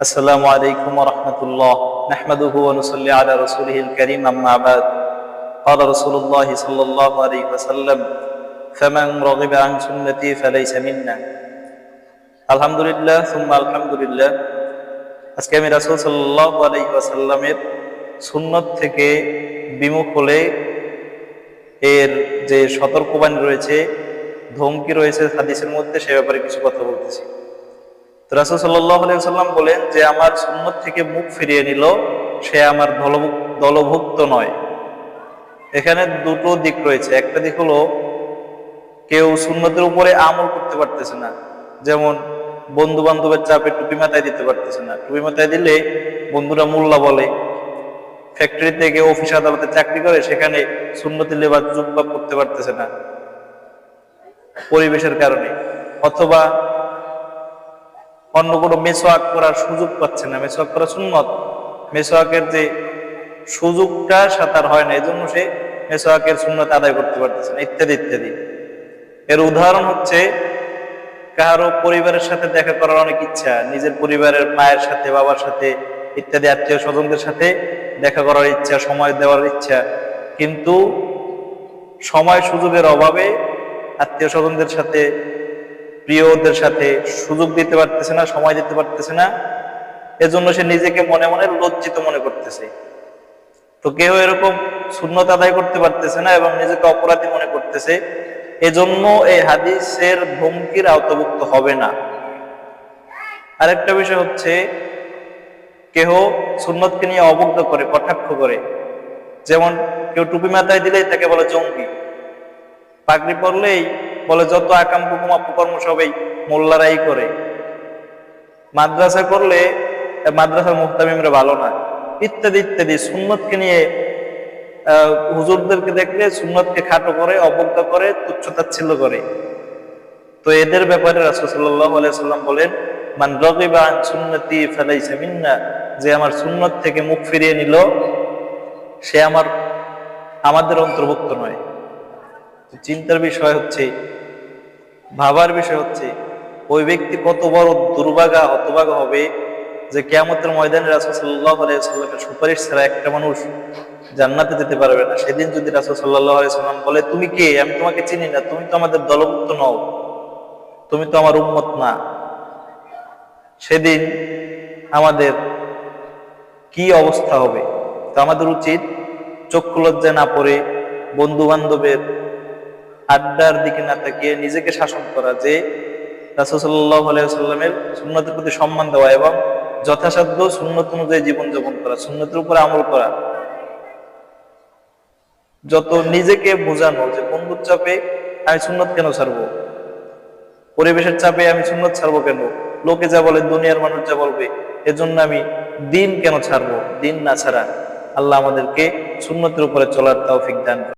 السلام عليكم ورحمة الله نحمده ونصلي على رسوله الكريم أما بعد قال رسول الله صلى الله عليه وسلم فمن رغب عن سنتي فليس منا আলহামদুলিল্লাহ সুম্মা আলহামদুলিল্লাহ আজকে আমি রাসূল সাল্লাল্লাহু আলাইহি ওয়াসাল্লামের সুন্নত থেকে বিমুখ হলে এর যে সতর্কবাণী রয়েছে ধমকি রয়েছে হাদিসের মধ্যে সে ব্যাপারে কিছু কথা বলতেছি তো রাসূল সাল্লাল্লাহু আলাইহি ওয়াসাল্লাম বলেন যে, আমার সুন্নত থেকে মুখ ফিরিয়ে নিল, সে আমার দলভুক্ত নয়। এখানে দুটো দিক রয়েছে। একটা দিক হলো, কেউ সুন্নতের উপরে আমল করতে পারতেছে না। যেমন বন্ধু বান্ধবের চাপে টুপি মাথায় দিতে পারতেছে না। টুপি মাথায় দিলে বন্ধুরা মোল্লা বলে। ফ্যাক্টরিতে গিয়ে অফিস আদালতে চাকরি করে, সেখানে সুন্নতি লেবাস জুব্বা করতে পারতেছে না। পরিবেশের কারণে। অথবা অন্য কোনো মেসোয়াক করার সুযোগ পাচ্ছে না। মেসোয়াক করা সুন্নত। মেসোয়াকের যে সুযোগটা সাঁতার হয় না এই জন্য সে মেসোয়াকের সুন্নত আদায় করতে পারতেছে না, ইত্যাদি ইত্যাদি। এর উদাহরণ হচ্ছে, কারও পরিবারের সাথে দেখা করার অনেক ইচ্ছা, নিজের পরিবারের মায়ের সাথে, বাবার সাথে, ইত্যাদি আত্মীয় স্বজনদের সাথে দেখা করার ইচ্ছা, সময় দেওয়ার ইচ্ছা। কিন্তু সময় সুযোগের অভাবে আত্মীয় স্বজনদের সাথে প্রিয়দের সাথে সুযোগ দিতে পারতেছে না, সময় দিতে পারতেছে না, এজন্য সে নিজেকে মনে মনে লজ্জিত মনে করতেছে। তো কেউ এরকম শূন্যতা আদায় করতে পারতেছে না এবং নিজেকে অপরাধী মনে করতেছে, এজন্য এই হাদিসের ধমকির আওতাভুক্ত হবে না। আরেকটা বিষয় হচ্ছে, কেহ সুন্নতকে নিয়ে অবজ্ঞ করে, কটাক্ষ করে, যেমন কেউ টুপি মাথায় দিলেই তাকে বলে জঙ্গি, পাগড়ি পরলেই বলে, যত আকাম কুকুম অপকর্ম সবাই মোল্লারাই করে। মাদ্রাসা করলে মাদ্রাসার মুহতামিমরা ভালো না। ইত্যাদি ইত্যাদি। সুন্নতকে নিয়ে হুজুরদেরকে দেখলে সুন্নতকে খাটো করে, অবজ্ঞা করে, তুচ্ছতাচ্ছিল্য করে। তো এদের ব্যাপারে রাসূল সাল্লাল্লাহু বলেন, মান রাগিবা সুন্নতি ফালাইসা মিন্না। যে আমার সুন্নত থেকে মুখ ফিরিয়ে নিল, সে আমার, আমাদের অন্তর্ভুক্ত নয়। চিন্তার বিষয় হচ্ছে ভাবার বিষয় হচ্ছে, ওই ব্যক্তি কত বড় দুর্ভাগা, হতভাগা হবে যে কেয়ামতের ময়দানে আলাইহি সুপারিশ ছাড়া একটা মানুষ জান্নাতে যেতে পারবে না। সেদিন যদি রাসূল সাল্লাল্লাহু আলাইহি সাল্লাম বলে, তুমি কে? আমি তোমাকে চিনি না। তুমি তো আমাদের দলভুক্ত নও। তুমি তো আমার উন্মত না। সেদিন আমাদের কি অবস্থা হবে? তো আমাদের উচিত চক্ষু লজ্জায় না পড়ে বন্ধু বান্ধবের আড্ডার দিকে না তাকিয়ে নিজেকে শাসন করা, যে রাসুসাল্লাহ আলাইসাল্লামের সুন্নতের প্রতি সম্মান দেওয়া এবং যথাসাধ্য সুন্নত অনুযায়ী জীবনযাপন করা, সুন্নতের উপর আমল করা। যত নিজেকে বোঝানো যে বন্ধুর চাপে আমি সুন্নত কেন ছাড়বো? পরিবেশের চাপে আমি সুন্নত ছাড়বো কেন? লোকে যা বলে, দুনিয়ার মানুষ যা বলবে, এজন্য আমি দিন কেন ছাড়বো? দিন না ছাড়া আল্লাহ আমাদেরকে সুন্নতের উপরে চলার তৌফিক দান করুন।